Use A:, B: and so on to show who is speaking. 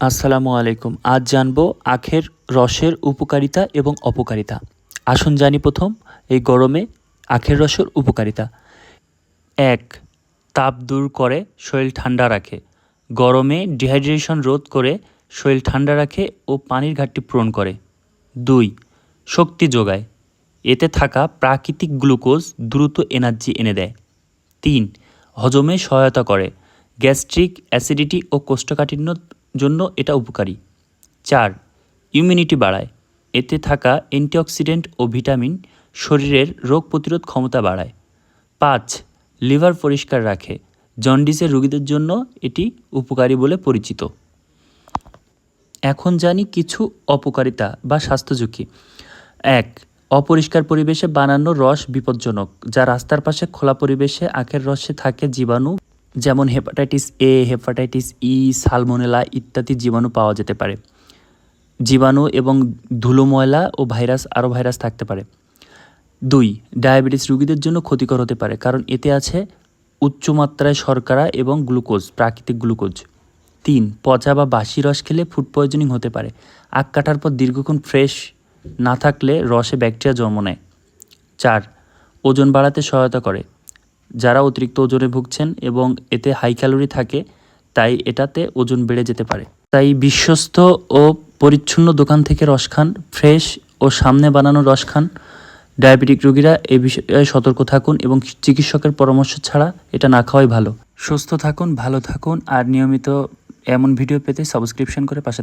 A: আসসালামু আলাইকুম। আজ জানব আখের রসের উপকারিতা এবং অপকারিতা। আসুন জানি প্রথম, এই গরমে আখের রসের উপকারিতা। এক, তাপ দূর করে শরীর ঠান্ডা রাখে। গরমে ডিহাইড্রেশন রোধ করে শরীর ঠান্ডা রাখে ও পানির ঘাটতি পূরণ করে। দুই, শক্তি যোগায়। এতে থাকা প্রাকৃতিক গ্লুকোজ দ্রুত এনার্জি এনে দেয়। তিন, হজমে সহায়তা করে। গ্যাস্ট্রিক অ্যাসিডিটি ও কোষ্ঠকাঠিন্যর জন্য এটা উপকারী। চার ইমিউনিটি বাড়ায়। এতে থাকা অ্যান্টিঅক্সিডেন্ট ও ভিটামিন শরীরের রোগ প্রতিরোধ ক্ষমতা বাড়ায়। পাঁচ লিভার পরিষ্কার রাখে। জন্ডিসের রোগীদের জন্য এটি উপকারী বলে পরিচিত। এখন জানি কিছু অপকারিতা বা স্বাস্থ্য ঝুঁকি। এক, অপরিষ্কার পরিবেশে বানানো রস বিপজ্জনক, যা রাস্তার পাশে খোলা পরিবেশে আখের রসে থাকে জীবাণু যেমন hepatitis A, hepatitis E, salmonella ইত্যাদি জীবাণু পাওয়া যেতে পারে। জীবাণু এবং ধুলো ময়লা ও ভাইরাস, আরও ভাইরাস থাকতে পারে। দুই, ডায়াবেটিস রোগীদের জন্য ক্ষতিকর হতে পারে, কারণ এতে আছে উচ্চমাত্রায় শর্করা এবং গ্লুকোজ, প্রাকৃতিক গ্লুকোজ। তিন, পচা বা বাসি রস খেলে ফুড পয়জনিং হতে পারে। আখ কাটার পর দীর্ঘক্ষণ ফ্রেশ না থাকলে রসে ব্যাকটেরিয়া জন্ম নেয়। চার, ওজন বাড়াতে সহায়তা করে। যারা অতিরিক্ত ওজনে ভুগছেন এবং এতে হাই ক্যালোরি থাকে, তাই এটাতে ওজন বেড়ে যেতে পারে। তাই বিশ্বস্ত ও পরিচ্ছন্ন দোকান থেকে রস খান, ফ্রেশ ও সামনে বানানো রস খান। ডায়াবেটিক রোগীরা এ বিষয়ে সতর্ক থাকুন এবং চিকিৎসকের পরামর্শ ছাড়া এটা না খাওয়াই ভালো। সুস্থ থাকুন, ভালো থাকুন, আর নিয়মিত এমন ভিডিও পেতে সাবস্ক্রিপশন করে পাশে থাকুন।